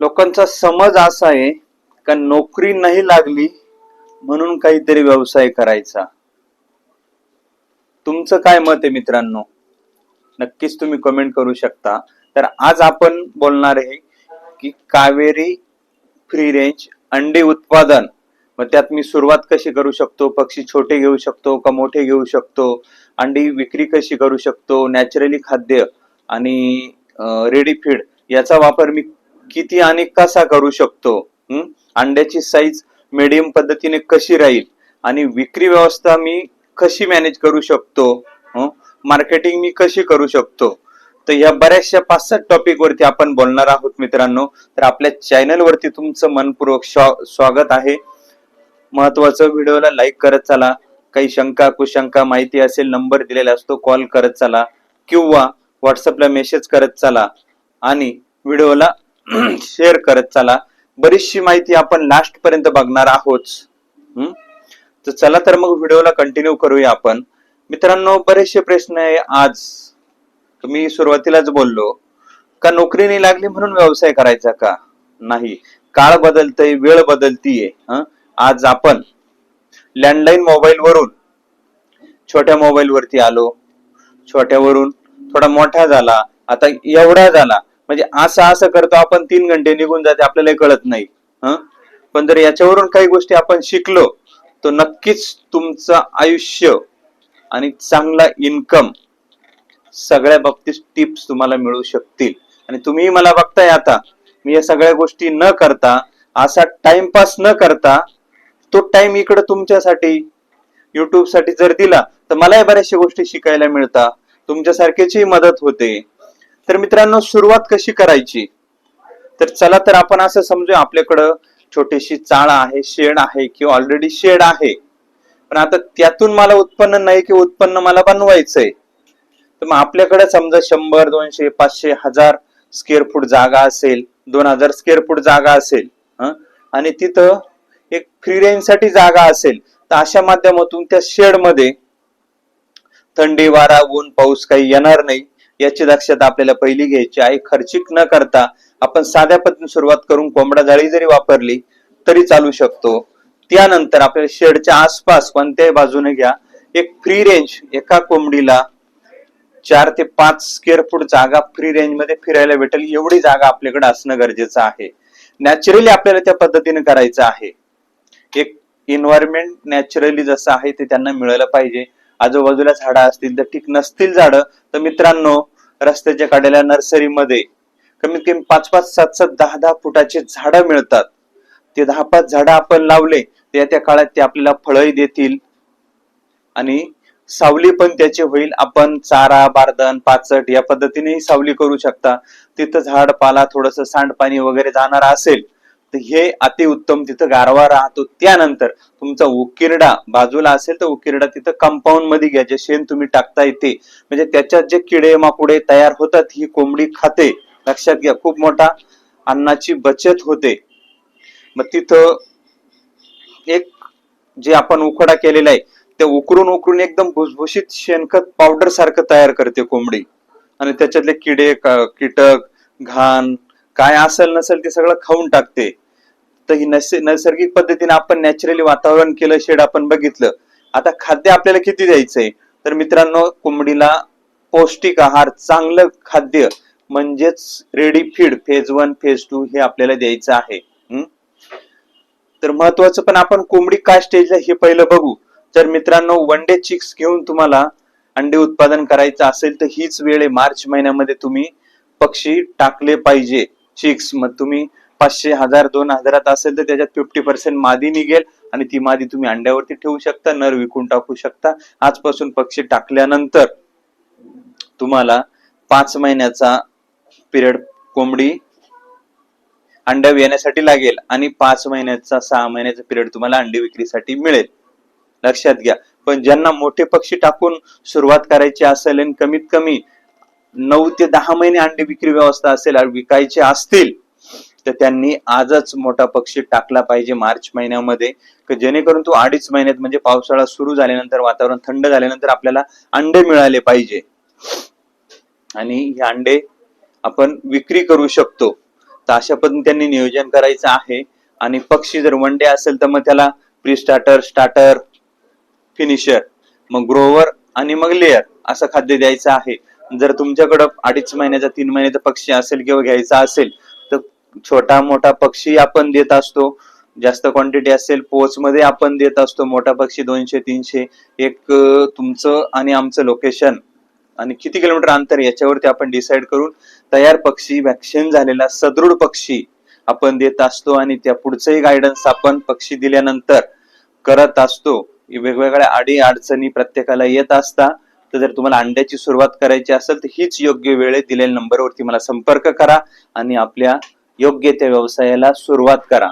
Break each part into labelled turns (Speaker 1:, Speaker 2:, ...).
Speaker 1: लोकांचा समज असा आहे का नोकरी नाही लागली म्हणून काहीतरी व्यवसाय करायचा. तुमचं काय मत आहे मित्रांनो? नक्कीच तुम्ही कमेंट करू शकता. तर आज आपण बोलणार आहे की कावेरी फ्री रेंज अंडी उत्पादन. मग त्यात मी सुरुवात कशी करू शकतो? पक्षी छोटे घेऊ शकतो का मोठे घेऊ शकतो? अंडी विक्री कशी करू शकतो? नॅचरली खाद्य आणि रेडी फीड याचा वापर मी किती आणि कसा करू शकतो? अंड्याची साईज मीडियम पद्धतीने कशी राहील? आणि विक्री व्यवस्था मी कशी मॅनेज करू शकतो? मार्केटिंग मी कशी करू शकतो? तर ह्या बऱ्याचशा पाच सात टॉपिक वरती आपण बोलणार आहोत मित्रांनो. तर आपल्या चॅनल वरती तुमचं मनपूर्वक स्वागत आहे. महत्वाचं व्हिडिओला लाईक करत चला. काही शंका कुशंका माहिती असेल नंबर दिलेला असतो कॉल करत चला. किंवा व्हॉट्सअपला मेसेज करत चला. आणि व्हिडिओला शेअर करत चला. बरीचशी माहिती आपण लास्ट पर्यंत बघणार आहोत. हम्म? तर चला तर मग व्हिडिओला कंटिन्यू करूया आपण. मित्रांनो बरेचसे प्रश्न आहे आज. मी सुरुवातीलाच बोललो. का नोकरी नाही लागली म्हणून व्यवसाय करायचा का? नाही. काळ बदलतय वेळ बदलतीये. आज आपण लँडलाईन मोबाईल वरून छोट्या मोबाईल वरती आलो. छोट्यावरून थोडा मोठा झाला. आता एवढा झाला. म्हणजे असं असं करतो आपण तीन घंटे निघून जाते आपल्याला कळत नाही. पण जर याच्यावरून काही गोष्टी आपण शिकलो तर नक्कीच तुमचं आयुष्य आणि चांगला इन्कम सगळ्या बाबतीत टिप्स तुम्हाला मिळू शकतील. आणि तुम्ही मला बघताय आता मी या सगळ्या गोष्टी न करता असा टाइमपास न करता तो टाइम इकडे तुमच्यासाठी युट्यूबसाठी जर दिला तर मलाही बऱ्याचशा गोष्टी शिकायला मिळतात तुमच्यासारखीची मदत होते. तर मित्रांनो सुरुवात कशी करायची? तर चला तर आपण असं समजूया. आपल्याकडं छोटीशी चाळ आहे शेड आहे किंवा ऑलरेडी शेड आहे. पण आता त्यातून मला उत्पन्न नाही की उत्पन्न मला बनवायचंय. तर मग आपल्याकडे समजा शंभर दोनशे पाचशे हजार स्क्वेअर फूट जागा असेल दोन हजार स्क्वेअर फूट जागा असेल आणि तिथं एक फ्री रेंजसाठी जागा असेल तर अशा माध्यमातून त्या शेडमध्ये थंडी वारा ऊन पाऊस काही येणार नाही. याची दक्षता आपल्याला पहिली घ्यायची आहे. खर्चिक न करता आपण साध्या पद्धतीने सुरुवात करून कोंबडा जाळी जरी वापरली तरी चालू शकतो. त्यानंतर आपल्याला शेडच्या आसपास कोणत्याही बाजूने घ्या. एक फ्री रेंज एका कोंबडीला चार ते पाच स्क्वेअर फूट जागा फ्री रेंजमध्ये फिरायला भेटेल. एवढी जागा आपल्याकडे असणं गरजेचं आहे. नॅचरली आपल्याला त्या पद्धतीने करायचं आहे. एक इन्व्हायरमेंट नॅचरली जसं आहे ते त्यांना मिळालं पाहिजे. आजूबाजूला झाडं असतील तर ठीक नसतील झाडं तर मित्रांनो रस्त्याच्या काढलेल्या नर्सरीमध्ये कमीत कमी पाच पाच सात सात दहा दहा फुटाचे झाडं मिळतात. ते दहा पाच झाडं आपण लावले तर या त्या काळात ते आपल्याला फळही देतील. आणि सावली पण त्याची होईल. आपण चारा बारदन पाचट या पद्धतीनेही सावली करू शकता. तिथं झाड पाला थोडस सांडपाणी वगैरे जाणार असेल तर हे अतिउत्तम तिथं गारवा राहतो. त्यानंतर तुमचा उकिरडा बाजूला असेल तर उकिरडा तिथं कंपाऊंडमध्ये घ्या. जे शेण तुम्ही टाकता येते म्हणजे त्याच्यात जे किडे माकुडे तयार होतात ही कोंबडी खाते. लक्षात घ्या खूप मोठा अन्नाची बचत होते. मग तिथं एक जे आपण उकडा केलेला आहे ते उकरून उकरून एकदम भुसभुशीत शेणखत पावडर सारखं तयार करते कोंबडी. आणि त्याच्यातले किडे कीटक घाण काय असेल नसेल ते सगळं खाऊन टाकते. तर ही नैसर्गिक पद्धतीने आपण नॅचरली वातावरण केलं शेड आपण बघितलं. आता खाद्य आपल्याला किती द्यायचंय? तर मित्रांनो कोंबडीला पौष्टिक आहार चांगलं खाद्य म्हणजेच ready feed phase one phase two हे आपल्याला द्यायचं आहे. तर महत्वाचं पण आपण कोंबडी काय स्टेजला हे पहिलं बघू. तर मित्रांनो वन डे चिक्स घेऊन तुम्हाला अंडे उत्पादन करायचं असेल तर हीच वेळ आहे. मार्च महिन्यामध्ये तुम्ही पक्षी टाकले पाहिजे. चिक्स मग तुम्ही पाचशे हजार दोन हजारात असेल तर त्याच्यात फिफ्टी पर्सेंट मादी निघेल आणि ती मादी तुम्ही अंड्यावरती ठेवू शकता नर विकून टाकू शकता. आजपासून पक्षी टाकल्यानंतर तुम्हाला पाच महिन्याचा पिरियड कोंबडी अंड्या येण्यासाठी लागेल आणि पाच महिन्याचा सहा महिन्याचा पिरियड तुम्हाला अंडी विक्रीसाठी मिळेल. लक्षात घ्या. पण ज्यांना मोठे पक्षी टाकून सुरुवात करायची असेल आणि कमीत कमी नऊ ते दहा महिने अंडी विक्री व्यवस्था असेल विकायचे असतील तर त्यांनी आजच मोठा पक्षी टाकला पाहिजे मार्च महिन्यामध्ये. जेणेकरून तो अडीच महिन्यात म्हणजे पावसाळा सुरू झाल्यानंतर वातावरण थंड झाल्यानंतर आपल्याला अंडे मिळाले पाहिजे. आणि हे अंडे आपण विक्री करू शकतो. तर अशा पद्धतीने त्यांनी नियोजन करायचं आहे. आणि पक्षी जर वन डे असेल तर मग त्याला प्री स्टार्टर स्टार्टर फिनिशर मग ग्रोवर आणि मग लेअर असं खाद्य द्यायचं आहे. जर तुमच्याकडं अडीच महिन्याचा तीन महिन्याचा पक्षी असेल किंवा घ्यायचा असेल छोटा मोठा पक्षी आपण देत असतो. जास्त क्वांटिटी असेल पोच मध्ये आपण देत असतो. मोठा पक्षी दोनशे तीनशे. एक तुमचं आणि आमचं लोकेशन आणि किती किलोमीटर अंतर याच्यावरती आपण डिसाईड करून तयार पक्षी व्हॅक्सिन झालेला सदृढ पक्षी आपण देत असतो आणि त्या पुढचंही गायडन्स आपण पक्षी दिल्यानंतर करत असतो. वेगवेगळ्या अडी अडचणी प्रत्येकाला येत असता. तर जर तुम्हाला अंड्याची सुरुवात करायची असेल तर हीच योग्य वेळ दिलेल्या नंबरवरती मला संपर्क करा आणि आपल्या योग्य त्या व्यवसायाला सुरुवात करा.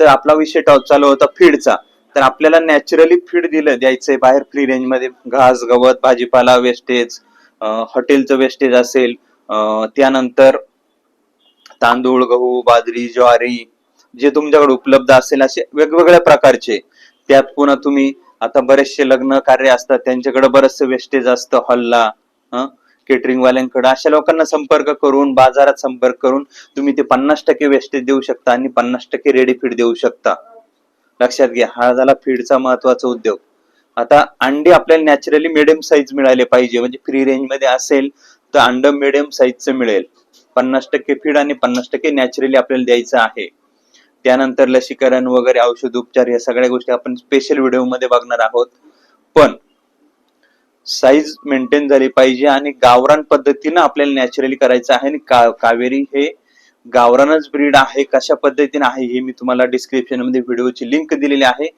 Speaker 1: तर आपला विषय चालू होता फीडचा. तर आपल्याला नॅचरली फीड दिलं द्यायचंय बाहेर फ्री रेंजमध्ये. घास गवत भाजीपाला वेस्टेज हॉटेलचं वेस्टेज असेल त्यानंतर तांदूळ गहू बाजरी ज्वारी जे तुमच्याकडे उपलब्ध असेल असे वेगवेगळ्या प्रकारचे. त्यात पुन्हा तुम्ही आता बरेचसे लग्न कार्य असतात त्यांच्याकडे बरेचसे वेस्टेज असतं हॉलला केटरिंग वाल्यांकडे अशा लोकांना संपर्क करून बाजारात संपर्क करून तुम्ही ते पन्नास टक्के वेस्टेज देऊ शकता आणि पन्नास टक्के रेडी फीड देऊ शकता. लक्षात घ्या हा झाला फीडचा महत्त्वाचा उद्योग. आता अंडे आपल्याला नॅचरली मिडियम साईज मिळाले पाहिजे. म्हणजे फ्री रेंजमध्ये असेल तर अंड मिडियम साईजचं मिळेल. पन्नास टक्के फीड आणि पन्नास टक्के नॅचरली आपल्याला द्यायचं आहे. त्यानंतर लसीकरण वगैरे औषध उपचार या सगळ्या गोष्टी आपण स्पेशल व्हिडिओमध्ये बघणार आहोत. पण साईज मेंटेन झाली पाहिजे आणि गावरान पद्धतीनं आपल्याला नॅचरली करायचं आहे. आणि का कावेरी हे गावरानच ब्रीड आहे. कशा पद्धतीने आहे हे मी तुम्हाला डिस्क्रिप्शनमध्ये व्हिडिओची लिंक दिलेली आहे.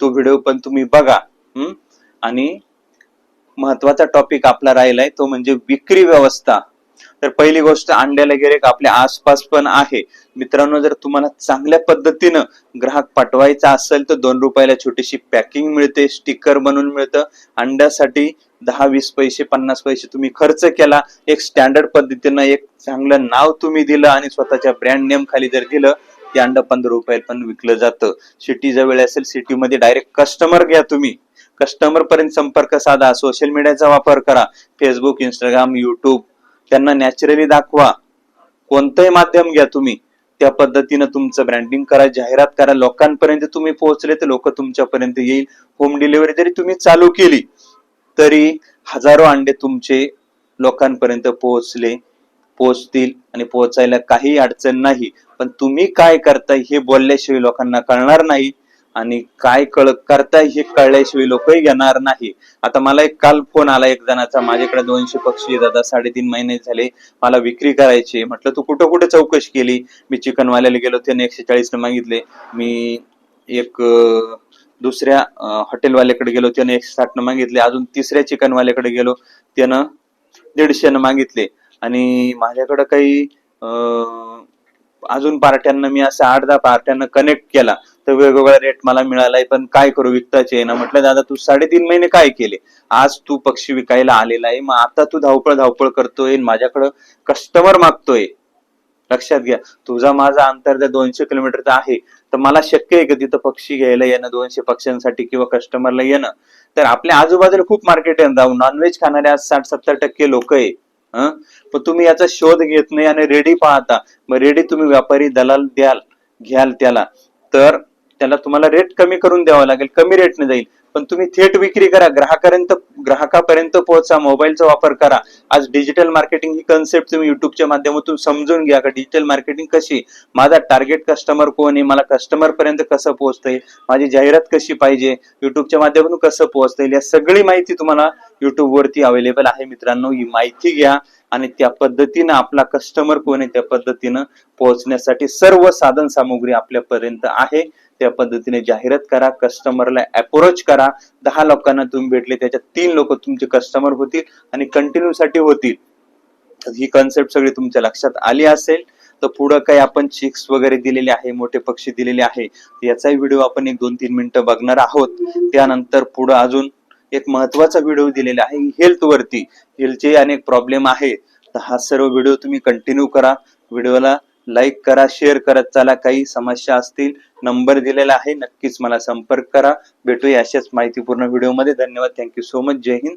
Speaker 1: तो व्हिडिओ पण तुम्ही बघा. आणि महत्त्वाचा टॉपिक आपला राहिलाय तो म्हणजे विक्री व्यवस्था. तर पहिली गोष्ट अंड्याला गिरेक आपल्या आसपास पण आहे. मित्रांनो जर तुम्हाला चांगल्या पद्धतीनं ग्राहक पाठवायचा असेल तर दोन रुपयाला छोटीशी पॅकिंग मिळते स्टिकर बनवून मिळतं. अंड्यासाठी दहा वीस पैसे पन्नास पैसे तुम्ही खर्च केला एक स्टँडर्ड पद्धतीनं एक चांगलं नाव तुम्ही दिलं आणि स्वतःच्या ब्रँड नेम खाली जर दिलं ते अंड पंधरा रुपयाला पण विकलं जातं. सिटी जवळ असेल सिटीमध्ये डायरेक्ट कस्टमर घ्या तुम्ही. कस्टमर पर्यंत संपर्क साधा सोशल मीडियाचा वापर करा. फेसबुक इंस्टाग्राम युट्यूब त्यांना नॅचरली दाखवा. कोणतंही माध्यम घ्या तुम्ही. त्या पद्धतीनं तुमचं ब्रँडिंग करा जाहिरात करा. लोकांपर्यंत तुम्ही पोहोचले तर लोक तुमच्यापर्यंत येईल. होम डिलिव्हरी जरी तुम्ही चालू केली तरी हजारो अंडे तुमचे लोकांपर्यंत पोहोचले पोहोचतील आणि पोहोचायला काही अडचण नाही. पण तुम्ही काय करताय हे बोलल्याशिवाय लोकांना कळणार नाही. आणि काय कळ करताय हे कळल्याशिवाय लोकही घेणार नाही. आता मला एक काल फोन आला एक जणाचा माझ्याकडे दोनशे पक्षी येतात साडेतीन महिने झाले मला विक्री करायची म्हटलं तू कुठं कुठं चौकशी केली? मी चिकनवाल्याला गेलो त्याने एकशे चाळीस मागितले. मी एक दुसऱ्या हॉटेलवाल्याकडे गेलो त्याने एकशे साठ न मागितले. अजून तिसऱ्या चिकनवाल्याकडे गेलो त्यानं दीडशे न मागितले. आणि माझ्याकडं काही अजून पार्ट्यांना मी असं आठ दहा पार्ट्यांना कनेक्ट केला. तर वेगवेगळा रेट मला मिळालाय पण काय करू विकताचे ना? म्हटलं दादा तू साडेतीन महिने काय केले? आज तू पक्षी विकायला आलेला आहे मग आता तू धावपळ धावपळ करतोय माझ्याकडं कस्टमर मागतोय. लक्षात घ्या तुझा माझा अंतर जर दोनशे किलोमीटरचा आहे. तर मला शक्य आहे का तिथं पक्षी घ्यायला येणं दोनशे पक्ष्यांसाठी किंवा कस्टमरला येणं? तर आपल्या आजूबाजूला खूप मार्केट आहे जाऊन नॉनव्हेज खाणारे आज साठ सत्तर टक्के लोक आहे. हं? पण तुम्ही याचा शोध घेत नाही आणि रेडी पाहता. मग रेडी तुम्ही व्यापारी दलाल द्याल घ्याल त्याला. तर त्याला तुम्हाला रेट कमी करून द्यावा लागेल कमी रेटने जाईल. पण तुम्ही थेट विक्री करा ग्राहकापर्यंत ग्राहकापर्यंत पोहोचा मोबाईलचा वापर करा. आज डिजिटल मार्केटिंग ही कन्सेप्ट तुम्ही युट्यूबच्या माध्यमातून समजून घ्या का डिजिटल मार्केटिंग कशी माझा टार्गेट कस्टमर कोण आहे? मला कस्टमर पर्यंत कसं पोहोचता येईल माझी जाहिरात कशी पाहिजे? युट्यूबच्या माध्यमातून कसं पोहोचता येईल या सगळी माहिती तुम्हाला युट्यूबवरती अवेलेबल आहे मित्रांनो. ही माहिती घ्या आणि त्या पद्धतीनं आपला कस्टमर कोण आहे? त्या पद्धतीनं पोहोचण्यासाठी सर्व साधन सामुग्री आपल्यापर्यंत आहे. त्या पद्धतीने जाहिरात करा कस्टमरला अप्रोच करा. दहा लोकांना तुम्ही भेटले त्याच्यात तीन लोक तुमचे कस्टमर होतील आणि कंटिन्यू साठी होतील. ही कन्सेप्ट सगळी तुमच्या लक्षात आली असेल. तर पुढं काही आपण चिक्स वगैरे दिलेले आहे मोठे पक्षी दिलेले आहे याचाही व्हिडिओ आपण एक दोन तीन मिनिटं बघणार आहोत. त्यानंतर पुढं अजून एक महत्त्वाचा व्हिडिओ दिलेला आहे हेल्थ वरती. हेल्थचे अनेक प्रॉब्लेम आहे. तर हा सर्व व्हिडिओ तुम्ही कंटिन्यू करा. व्हिडिओला लाईक करा शेअर करत चला काही समस्या असतील नंबर दिलेला आहे नक्कीच मला संपर्क करा. भेटूया अशाच माहितीपूर्ण व्हिडिओमध्ये. धन्यवाद. Thank you so much Jai Hind.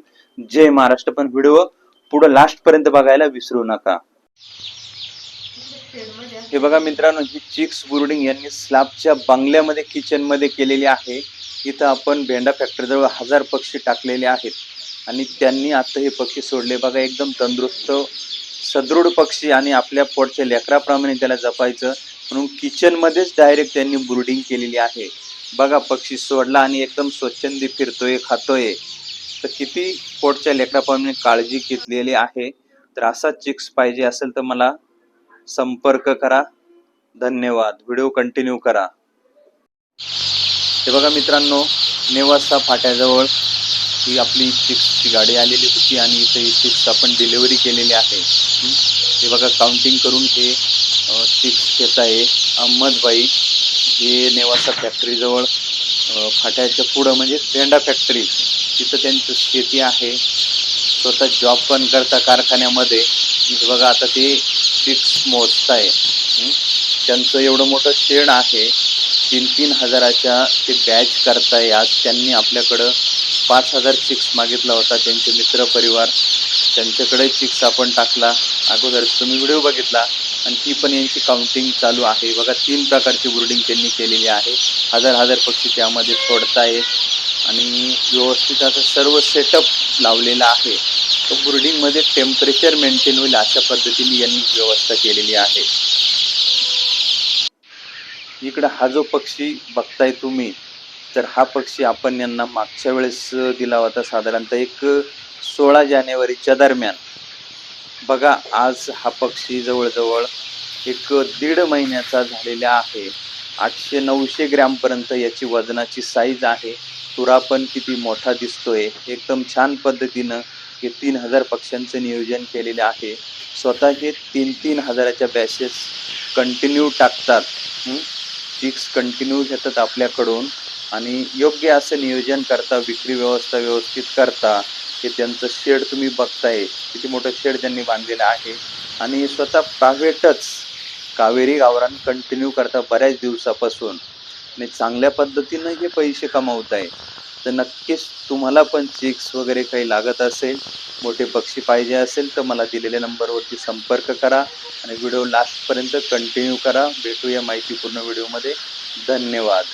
Speaker 1: Jai Maharashtra. पण व्हिडिओ पुढे लास्ट पर्यंत बघायला विसरू नका. हे बघा मित्रांनो ही चिक्स बोर्डिंग यांनी स्लॅबच्या बंगल्यामध्ये किचनमध्ये केलेली आहे. इथं आपण भेंडा फॅक्टरीजवळ हजार पक्षी टाकलेले आहेत. आणि त्यांनी आता हे पक्षी सोडले. बघा एकदम तंदुरुस्त सदृढ पक्षी आणि आपल्या पोटच्या लेकराप्रमाणे त्याला जपायचं. म्हणून किचनमध्येच डायरेक्ट त्यांनी ब्रुडिंग केलेली आहे. बघा पक्षी सोडला आणि एकदम स्वच्छंदी फिरतोय खातोय. तर किती पोटच्या लेकराप्रमाणे काळजी घेतलेली आहे. तर असा चिक्स पाहिजे असेल तर मला संपर्क करा. धन्यवाद. व्हिडिओ कंटिन्यू करा. हे बघा मित्रांनो नेवासा फाट्याजवळ ही आपली चिक्सची गाडी आलेली होती आणि इथे ही चिक्स आपण डिलिव्हरी केलेली आहे. हे बघा काउंटिंग करून हे चिक्स घेत आहे अहमदबाई. हे नेवासा फॅक्टरीजवळ फाट्याच्या पुढं म्हणजे पेंडा फॅक्टरी तिथं त्यांचं शेती आहे. स्वतः जॉब पण करता कारखान्यामध्ये. बघा आता ते चिक्स मोजताय. आहे त्यांचं एवढं मोठं शेड आहे. तीन तीन हजाराच्या ते बॅच करताय. आज त्यांनी आपल्याकडं पाच हजार चिक्स मागितला होता. त्यांचे मित्र परिवार. त्यांच्याकडे चिक्स आपण टाकला. अगोदरच तुम्ही व्हिडिओ बघितला. आणि ती पण यांची काउंटिंग चालू आहे. बघा तीन प्रकारची ब्रुडिंग त्यांनी केलेली आहे. हजार हजार पक्षी त्यामध्ये सोडताय आणि व्यवस्थित असं सर्व सेटअप लावलेला आहे. तो ब्रुडिंगमध्ये टेम्परेचर मेंटेन होईल अशा पद्धतीने यांनी व्यवस्था केलेली आहे. इकडं हा जो पक्षी बघताय तुम्ही तर हा पक्षी आपण यांना मागच्या वेळेस दिला होता साधारणतः एक सोळा जानेवारीच्या दरम्यान. बघा आज हा पक्षी जवळजवळ एक दीड महिन्याचा झालेला आहे. आठशे नऊशे ग्रॅमपर्यंत याची वजनाची साईज आहे. तुरा पण किती मोठा दिसतोय. एकदम छान पद्धतीनं हे तीन हजार पक्ष्यांचं नियोजन केलेलं आहे. स्वतः हे तीन तीन हजाराच्या बॅचेस कंटिन्यू टाकतात. पिक्स कंटिन्यू घेतात आपल्याकडून. आणि योग्य असं नियोजन करता विक्री व्यवस्था व्यवस्थित करता हे त्यांचं शेड तुम्ही बघताय किती मोठं शेड त्यांनी बांधलेलं आहे. आणि स्वतः प्रायव्हेटच कावेरी गावरान कंटिन्यू करता बऱ्याच दिवसापासून. आणि चांगल्या पद्धतीनं हे पैसे कमावत आहे तर नक्कीच तुम्हाला पण चिक्स वगैरे काही लागत असेल मोठे पक्षी पाहिजे असेल तर मला दिलेल्या नंबरवरती संपर्क करा आणि व्हिडिओ लास्टपर्यंत कंटिन्यू करा. भेटूया माहितीपूर्ण व्हिडिओमध्ये. धन्यवाद.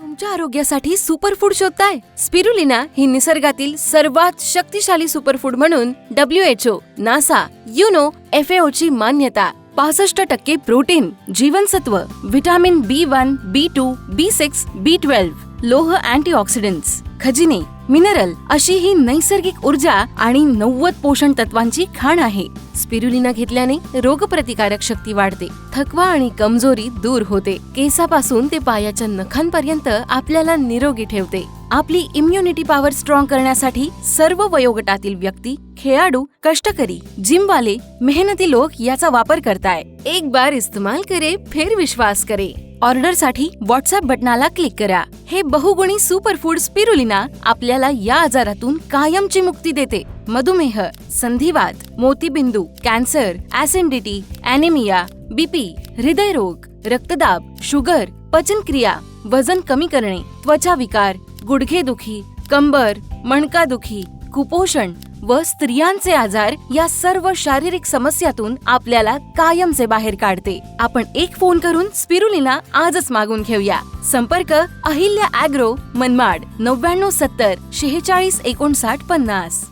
Speaker 2: तुमच्या आरोग्यासाठी सुपरफूड शोधताय? स्पिरुलिना ही निसर्गातील सर्वात शक्तिशाली सुपरफूड म्हणून W H O NASA UNO F ची मान्यता. पासष्ट टक्के प्रोटीन जीवनसत्व vitamin B one B two B six B twelve लोह अँटीऑक्सिडंट्स खजिने मिनरल अशी ही नैसर्गिक ऊर्जा आणि नव्वद पोषण तत्वांची खाण आहे. स्पिरुलिना घेतल्याने रोगप्रतिकारक शक्ती वाढते थकवा आणि कमजोरी दूर होते. केसापासून ते पायाच्या नखांपर्यंत आपल्याला निरोगी ठेवते. आपली इम्युनिटी पॉवर स्ट्रॉंग करण्यासाठी सर्व वयोगटातील व्यक्ती खेळाडू कष्टकरी जिमवाले मेहनती लोक याचा वापर करताय. एक बार इस्तेमाल करे फिर विश्वास करे. ऑर्डरसाठी व्हॉट्सअप बटनाला क्लिक करा. हे बहुगुणी सुपरफूड स्पिरुलिना आपल्याला या आजारातून कायमची मुक्ती देते. मधुमेह संधिवात मोतीबिंदू कॅन्सर ऍसिडिटी अॅनेमिया बीपी हृदयरोग रक्तदाब शुगर पचनक्रिया वजन कमी करणे त्वचा विकार गुडघेदुखी कंबर मणकादुखी कुपोषण व स्त्रियांचे आजार या सर्व शारीरिक समस्यातून आपल्याला कायमचे बाहेर काढते. आपण एक फोन करून स्पिरुलिना आजच मागून घेऊया. संपर्क अहिल्या अॅग्रो मनमाड नव्याण्णव सत्तर शेहेचाळीस एकोणसाठ पन्नास.